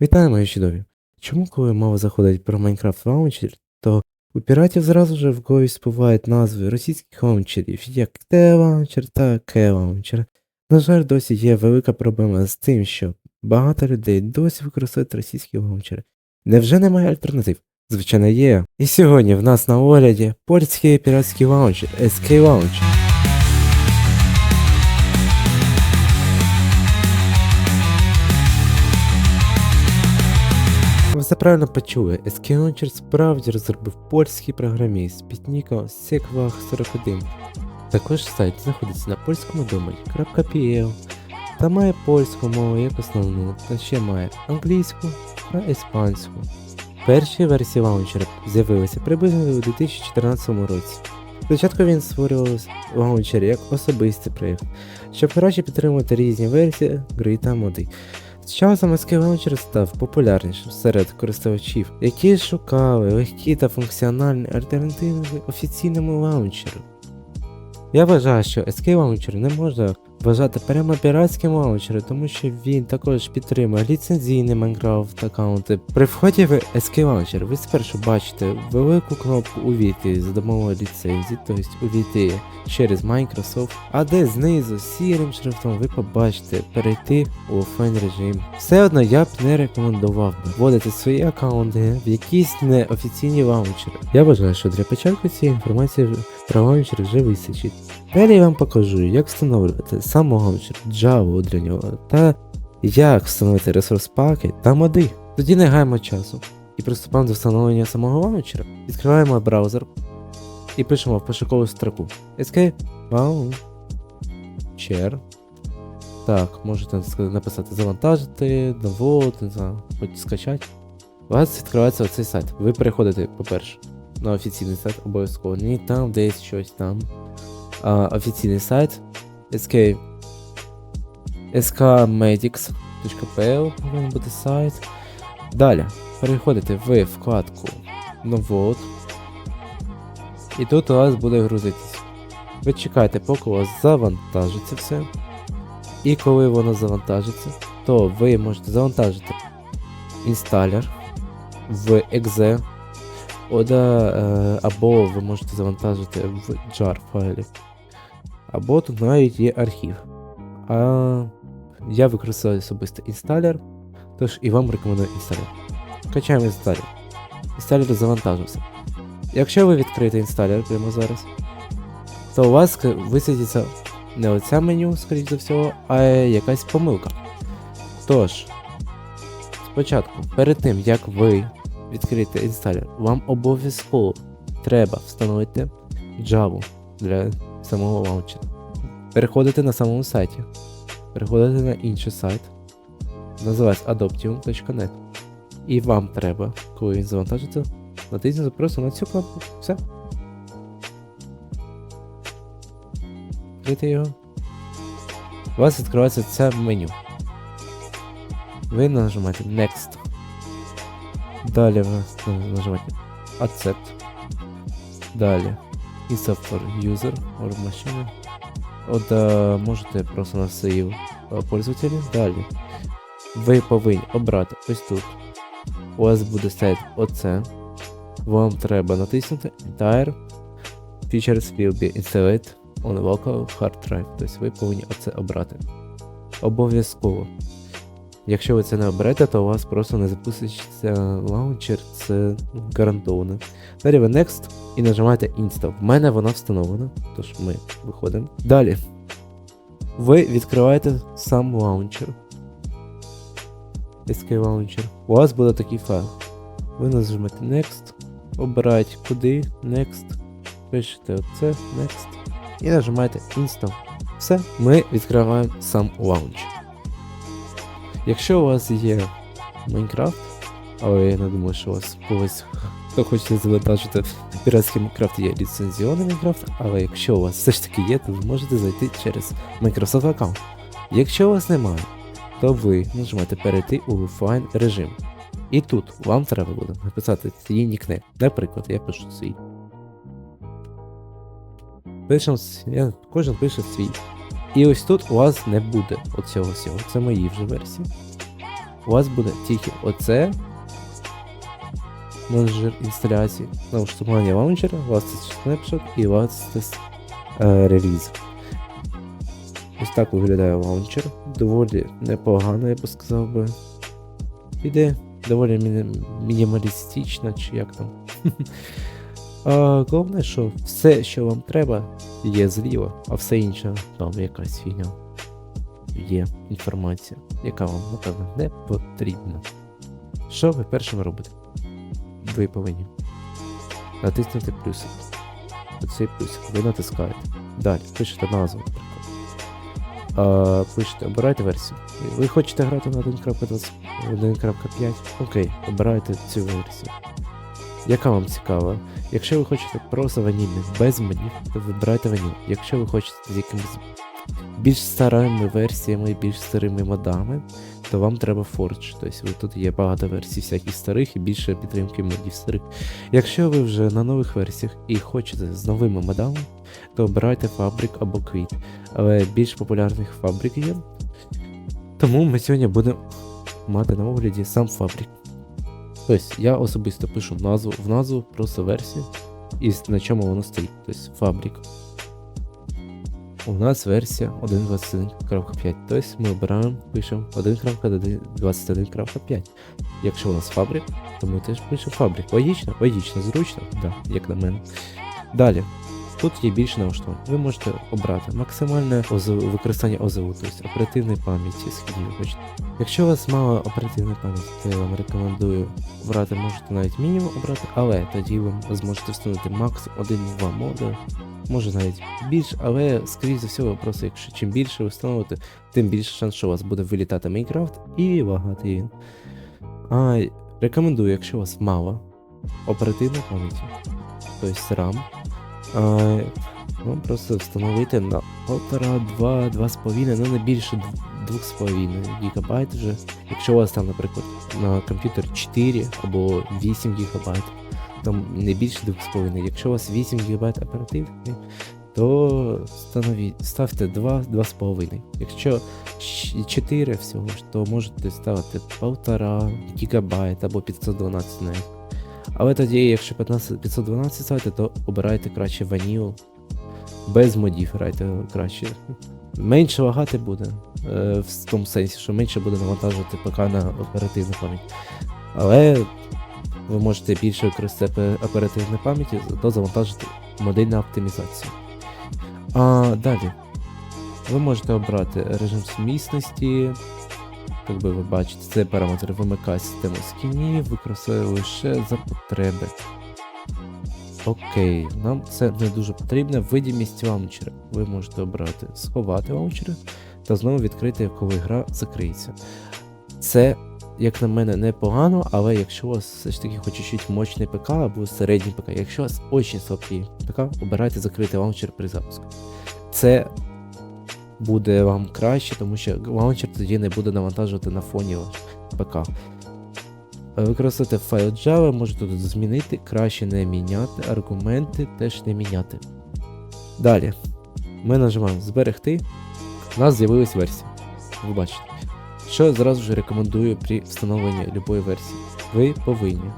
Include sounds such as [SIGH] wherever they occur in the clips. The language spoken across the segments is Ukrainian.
Вітаю, мої чудові! Чому, коли мова заходить про Майнкрафт лаунчер, то у піратів зразу же в голові спливають назви російських лаунчерів, як Т-лаунчер та К-лаунчер. На жаль, досі є велика проблема з тим, що багато людей досі використовують російські лаунчери. Невже немає альтернатив? Звичайно, є. І сьогодні в нас на огляді польський піратський лаунчер SK Launcher. Все правильно почули, SK Launcher справді розробив польський програміст під ніком Sekwach41. Також сайт знаходиться на польському домі.pl та має польську мову як основну, та ще має англійську та іспанську. Перші версії лаунчера з'явилися приблизно у 2014 році. Спочатку він створював лаунчер як особистий проєкт, щоб краще підтримувати різні версії гри та моди. З часом SK Launcher став популярнішим серед користувачів, які шукали легкі та функціональні альтернативи офіційному лаунчеру. Я вважаю, що SK Launcher не можна вважати прямо піратським лаунчером, тому що він також підтримує ліцензійні Minecraft аккаунти. При вході в SK Launcher ви спершу бачите велику кнопку увійти за допомогою ліцензії, тобто увійти через Microsoft, а де знизу сірим шрифтом ви побачите перейти у офлайн режим. Все одно я б не рекомендував би вводити свої аккаунти в якісь неофіційні лаунчери. Я вважаю, що для початку цієї інформації лаунчер вже вистачить. Далі я вам покажу, як встановлювати сам лаунчер, Java для нього, та як встановити ресурс паки та моди. Тоді не гаємо часу і приступаємо до встановлення самого лаунчера. Відкриваємо браузер і пишемо в пошукову строку SK Launcher. Так, можете написати завантажити, download, не знаю, хоч скачати. У вас відкривається оцей сайт. Ви переходите, по-перше, на офіційний сайт обов'язково. Не там десь щось там. А, офіційний сайт SK skmedics.pl повинен бути сайт. Далі переходите в вкладку Download. І тут у вас буде грузитись. Ви чекаєте, поки у вас завантажиться все. І коли воно завантажиться, то ви можете завантажити інсталер в exe, Ода, е, або ви можете завантажити в jar файлі. Або тут навіть є архів. А я використовую особисто інсталер, тож і вам рекомендую інсталер. Качаємо інсталер. Інсталер завантажився. Якщо ви відкриєте інсталер прямо зараз, то у вас висвітиться не оця меню, скоріш за всього, а якась помилка. Тож, спочатку, перед тим як ви відкриєте інсталер, вам обов'язково треба встановити Java для самого лаунчера. Переходите на самому сайті, переходите на інший сайт, називається adoptium.net. І вам треба, коли він завантажиться, натиснути просто на цю кнопку. Все. Відкрити його. У вас відкривається це меню. Ви нажимаєте Next. Далі ви нажимаєте Accept. Далі Install for User or Machine. От е, можете просто на сейв е, пользователі. Далі. Ви повинні обрати ось тут. У вас буде стояти оце. Вам треба натиснути Entire Features will be installed on local hard drive. Тобто ви повинні оце обрати. Обов'язково. Якщо ви це не оберете, то у вас просто не запуститься лаунчер, це гарантовано. Далі ви Next і нажимаєте Install. В мене воно встановлено, тож ми виходимо. Далі. Ви відкриваєте сам лаунчер. SK Launcher. У вас буде такий файл. Ви нажимаєте Next, обираєте куди, Next, пишете оце, Next і нажимаєте Install. Все, ми відкриваємо сам лаунчер. Якщо у вас є Майнкрафт, але я не думаю, що у вас когось, хто хоче завантажити піратський Майнкрафт, є ліцензіонний Майнкрафт, але якщо у вас все ж таки є, то ви можете зайти через Microsoft аккаунт. Якщо у вас немає, то ви нажимаєте перейти у офлайн режим. І тут вам треба буде написати свій нікнейм. Наприклад, я пишу свій. Пишем, я, кожен пише свій. І ось тут у вас не буде оцього всього. Це мої вже версії. у вас буде тільки оце. Менеджер інсталяції, налаштування лаунчера, у вас це снапшот і у вас це е, реліз. Ось так виглядає лаунчер. Доволі непогано, я би сказав би. Іде доволі міні- мінімалістично, чи як там. [LAUGHS] а, головне, що все, що вам треба, є зліва, а все інше там якась фігня. Є інформація, яка вам, напевно, не потрібна. Що ви першим робите? Ви повинні натиснути плюсик. Оцей плюсик ви натискаєте. Далі пишете назву, наприклад. Пишете, обирайте версію. Ви хочете грати на 1.20 1.5? Окей, обирайте цю версію. Яка вам цікава? Якщо ви хочете просто ванільних без модів, то вибирайте ваніл. Якщо ви хочете з якимись більш старими версіями, більш старими модами, то вам треба Forge. Тобто тут є багато версій всяких старих і більше підтримки модів старих. Якщо ви вже на нових версіях і хочете з новими модами, то обирайте Fabric або Quit. Але більш популярних фабрик є. Тому ми сьогодні будемо мати на огляді сам Fabric. Тобто я особисто пишу назву в назву просто версію і на чому воно стоїть. Тобто фабрик. У нас версія 1.21.5. Тобто ми обираємо, пишемо 1.21.5. Якщо у нас фабрик, то ми теж пишемо фабрик. Логічно, логічно, зручно, да, як на мене. Далі. Тут є більше налаштувань. Ви можете обрати максимальне використання ОЗУ, тобто оперативної пам'яті, хочете. Якщо у вас мало оперативної пам'яті, то я вам рекомендую брати, можете навіть мінімум обрати, але тоді ви зможете встановити макс 1-2 моди, може навіть більше, але скоріше за всього, просто якщо чим більше ви встановите, тим більше шанс, що у вас буде вилітати Майнкрафт і лагати він. А рекомендую, якщо у вас мало оперативної пам'яті, тобто RAM, а, вам просто встановити на 1,5-2, 2,5, ну не більше 2,5 гігабайт вже. Якщо у вас там, наприклад, на комп'ютер 4 або 8 гігабайт, там не більше 2,5. Якщо у вас 8 гігабайт оперативки, то становіть, ставте 2, 2,5. Якщо 4 всього ж, то можете ставити 1,5 гігабайт або 512 навіть. Але тоді, якщо 15, 512 ставити, то обирайте краще ваніл. Без модів грайте краще. Менше лагати буде. Е, в тому сенсі, що менше буде навантажувати ПК на оперативну пам'ять. Але ви можете більше використати оперативної пам'яті, то завантажити модельну оптимізацію. А далі. Ви можете обрати режим сумісності. Як би ви бачите, цей параметр вимикає систему скінів, використовує лише за потреби. Окей, нам це не дуже потрібно. Видимість лаунчера. Ви можете обрати сховати лаунчери та знову відкрити, коли гра закриється. Це, як на мене, непогано, але якщо у вас все ж таки хоч чуть мощний ПК або середній ПК, якщо у вас дуже слабкий ПК, обирайте закритий лаунчер при запуску. Це буде вам краще, тому що лаунчер тоді не буде навантажувати на фоні ПК. Е, Використати файл Java, можете тут змінити, краще не міняти, аргументи теж не міняти. Далі. Ми нажимаємо зберегти. У нас з'явилась версія. Ви бачите. Що я зразу ж рекомендую при встановленні будь-якої версії. Ви повинні.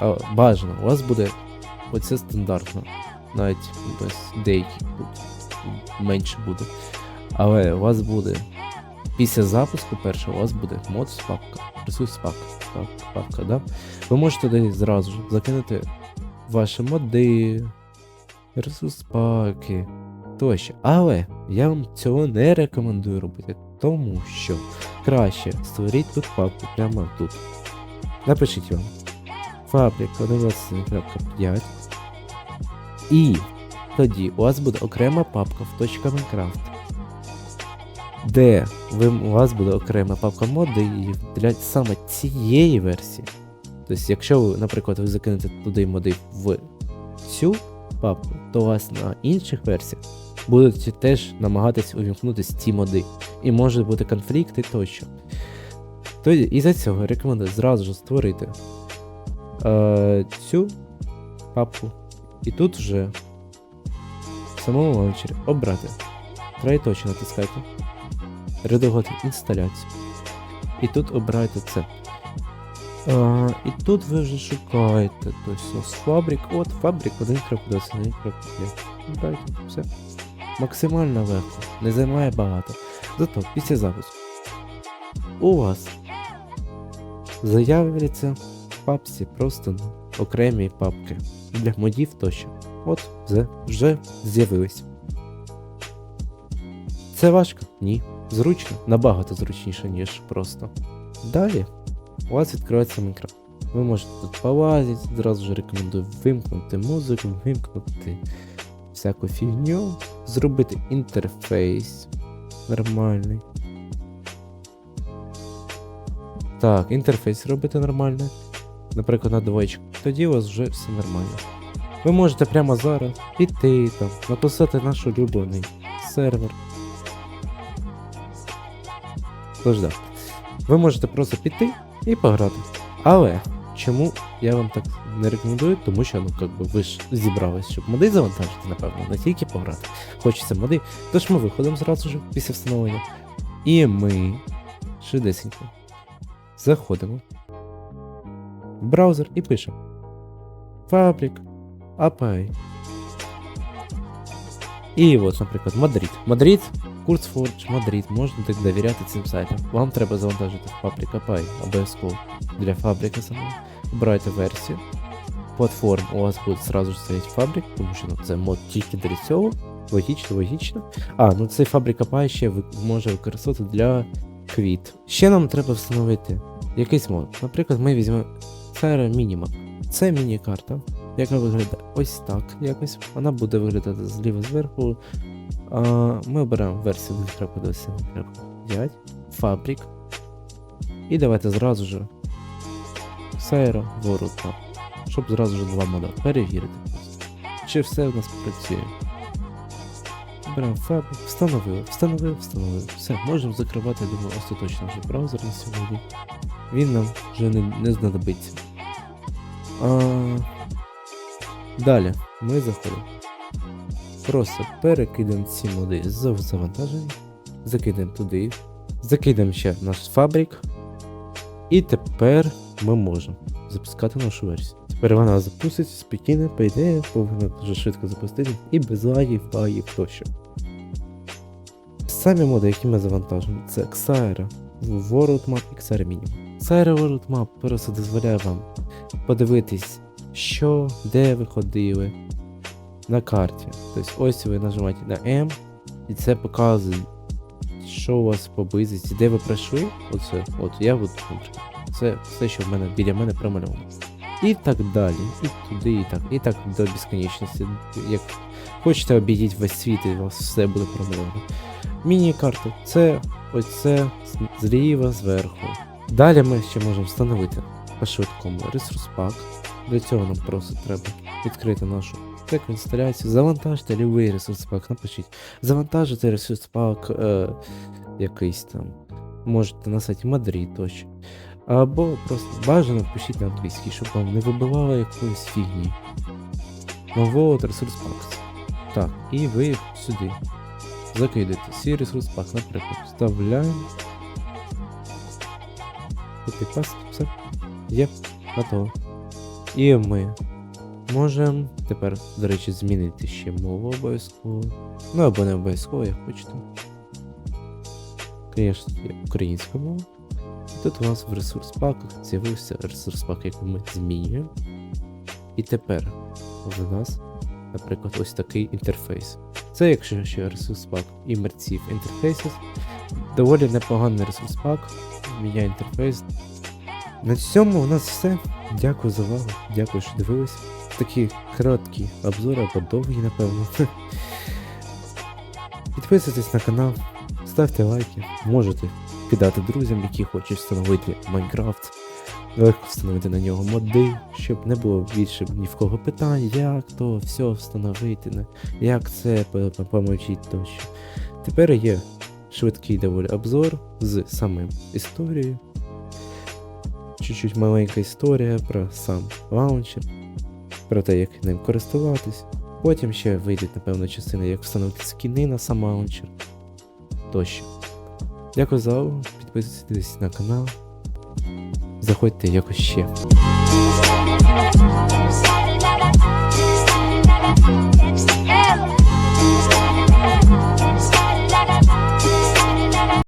А, бажано, у вас буде оце стандартно. Навіть без деяких менше буде. Але у вас буде після запуску першого у вас буде мод папка, ресурс папка, папка, папка, да? Ви можете туди зразу закинути ваші моди, ресурс паки тощо. Але я вам цього не рекомендую робити, тому що краще створіть тут папку прямо тут. Напишіть вам фабрик 1.21.5 і тоді у вас буде окрема папка в Minecraft де ви, у вас буде окрема папка моди і для саме цієї версії. Тобто, якщо ви, наприклад, ви закинете туди моди в цю папку, то у вас на інших версіях будуть теж намагатись увімкнутися ці моди. І можуть бути конфлікти тощо. Тоді із-за цього рекомендую зразу ж створити е, цю папку. І тут вже в самому лаунчері обрати. Троєточі натискайте редагувати інсталяцію. і тут обирайте це. А, і тут ви вже шукаєте. Тобто з фабрик. От фабрик 1.21, 1.5. Обирайте, все. Максимально легко, не займає багато. Зато після запуску у вас заявляться в папці просто окремі папки для модів тощо. От вже, вже з'явились. Це важко? Ні. Зручно, набагато зручніше, ніж просто. Далі у вас відкривається Майнкрафт. Ви можете тут полазити, зразу ж рекомендую вимкнути музику, вимкнути всяку фігню, зробити інтерфейс нормальний. Так, інтерфейс робити нормально. Наприклад, на двоєчку. Тоді у вас вже все нормально. Ви можете прямо зараз піти там, написати наш улюблений сервер. Тож. Ви можете просто піти і пограти. Але чому я вам так не рекомендую? Тому що, ну, как би, ви ж зібрались, щоб моди завантажити, напевно, не тільки пограти. Хочеться моди. Тож ми виходимо зразу ж після встановлення. І ми швидесенько заходимо в браузер і пишемо Фабрик API. І от, наприклад, Мадрид. Мадрид, Курсфордж, Мадрид. Можете довіряти цим сайтам. Вам треба завантажити Фабрик API обов'язково для фабрики самої. Обирайте версію. Платформ у вас буде сразу ж стоять фабрик, тому що ну, це мод тільки для цього. Логічно, логічно. А, ну цей фабрик API ще може використовувати для квіт. Ще нам треба встановити якийсь мод. Наприклад, ми візьмемо Cyra Minimap. Це міні-карта, яка виглядає ось так якось. Вона буде виглядати зліва зверху. Ми оберемо версію 1.27.5, Fabric. І давайте зразу ж Cyra World Map, щоб зразу ж два мода перевірити. Чи все в нас працює. Беремо Fabric, встановили, встановив, встановив. Все, можемо закривати, я думаю, остаточно вже браузер на сьогодні. Він нам вже не, не знадобиться. А, далі ми заходимо. Просто перекидаємо ці моди з завантаження, закидаємо туди, закидаємо ще наш фабрик. І тепер ми можемо запускати нашу версію. Тепер вона запуститься спокійно, по ідеї, повинна дуже швидко запустити і без лагів, багів тощо. Самі моди, які ми завантажимо, це Xaira, World Map і Xaira Minimum. Xaira World Map просто дозволяє вам подивитись, що, де ви ходили на карті. Тобто ось ви нажимаєте на M, і це показує, що у вас поблизості, де ви пройшли. Оце, от я от, це все, що в мене біля мене промальовано. І так далі, і туди, і так, і так до безконечності. Як хочете обійдіть весь світ, і у вас все буде промальовано. Міні-карти це оце з- зліва зверху. Далі ми ще можемо встановити по-швидкому ресурс пак. Для цього нам просто треба відкрити нашу теку інсталяцію, завантажити любий ресурс пак, напишіть. Завантажити ресурс пак е, якийсь там. Можете на сайті Мадрид тощо. Або просто бажано впишіть на англійський, щоб вам не вибивало якоїсь фігні. Нового ресурс пак. Так, і ви сюди закидайте свій ресурс пак, наприклад, вставляємо. Копіпаст, все. Є, готово. І ми можемо тепер, до речі, змінити ще мову обов'язково. Ну або не обов'язково, як хочете. Звісно, українська мова. І тут у нас в ресурс паках з'явився ресурс пак, який ми змінюємо. І тепер в нас, наприклад, ось такий інтерфейс. Це якщо ще ресурс пак Immersive Interfaces. Доволі непоганий ресурс пак. Міняє інтерфейс. На цьому у нас все. Дякую за увагу. Дякую, що дивились. Такі короткі обзори або довгі, напевно. [LAUGHS] Підписуйтесь на канал, ставте лайки, можете кидати друзям, які хочуть встановити Майнкрафт. Легко встановити на нього моди, щоб не було більше ні в кого питань, як то все встановити, як це по- по- помочіть тощо. Тепер є швидкий доволі обзор з самим історією. Чуть-чуть маленька історія про сам лаунчер, про те, як ним користуватись. Потім ще вийдуть, напевно, частини, як встановити скіни на сам лаунчер тощо. Дякую за увагу, підписуйтесь на канал. Заходьте якось ще.